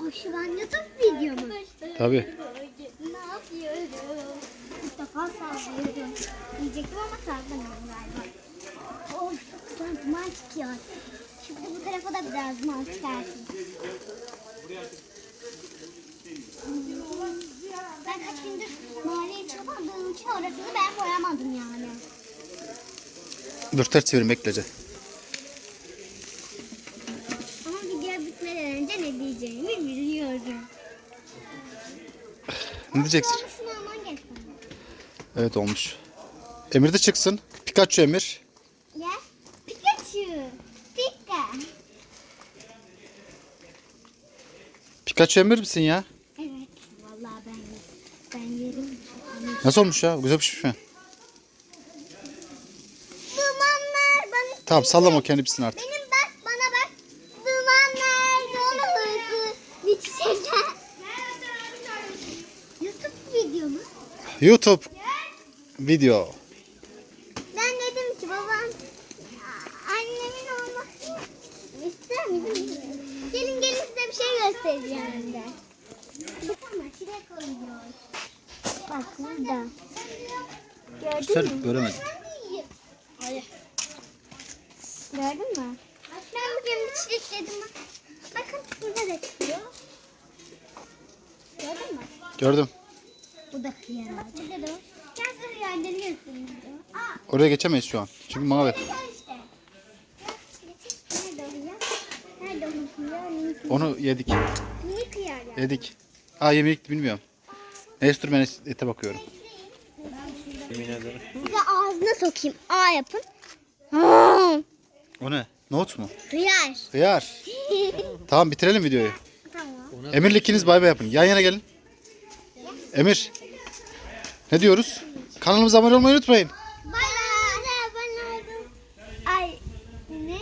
O şu an YouTube videomu. Tabii. Ne yapıyorum? İlk defa sallıyorum. Diyecektim ama sallamıyorum galiba. Of çok güzel duman çıkıyor. Şimdi bu tarafa da biraz duman çıkarsın. Ben kaç gündür mahalleye çıkamadığım için orasını ben boyamadım yani. Dur ters çevirin bekleyece. Ama video bitmeden önce ne diyeceğimi biliyorum. Ne diyeceksin? Şunu. Evet olmuş. Emir de çıksın. Pikachu Emir. Gel. Pikachu. Pika. Pikachu Emir misin ya? Evet. Vallahi ben ben yerim. Nasıl olmuş ya? Güzel pişmiş mi? Dumanlar bana Tamam sallama kendi pişsin artık. Benim bak bana bak. Dumanlar dolu uyku bitişecek. YouTube video mu? YouTube video. Ben dedim ki babam annemin olmasını ister misin? Gelin gelin size bir şey göstereceğim hem de. Bak ama çilek koyuyor. Bak burada. Gördün mü? göremedim. Hayır. Gördün mü? Ben bugün bir çilek yedim. Bakın burada da çıkıyor. Gördün mü? Gördüm. Bu da hıyar ağacı. Burada da var. Gel size hıyarları göstereyim. Aa, Oraya geçemeyiz şu an. Çünkü mavi. Onu yedik. Hıyar ya. Yedik. Aa yemek bilmiyorum. Neyse dur ben ete bakıyorum. Size ağzına sokayım. A yapın. Aa, O ne? Nohut mu? hıyar. Hıyar. Tamam bitirelim videoyu. tamam. Emir'le ikiniz bay bay yapın. Yan yana gelin. Emir. Ne diyoruz? Kanalımıza abone olmayı unutmayın. Bye bye. Ay ne?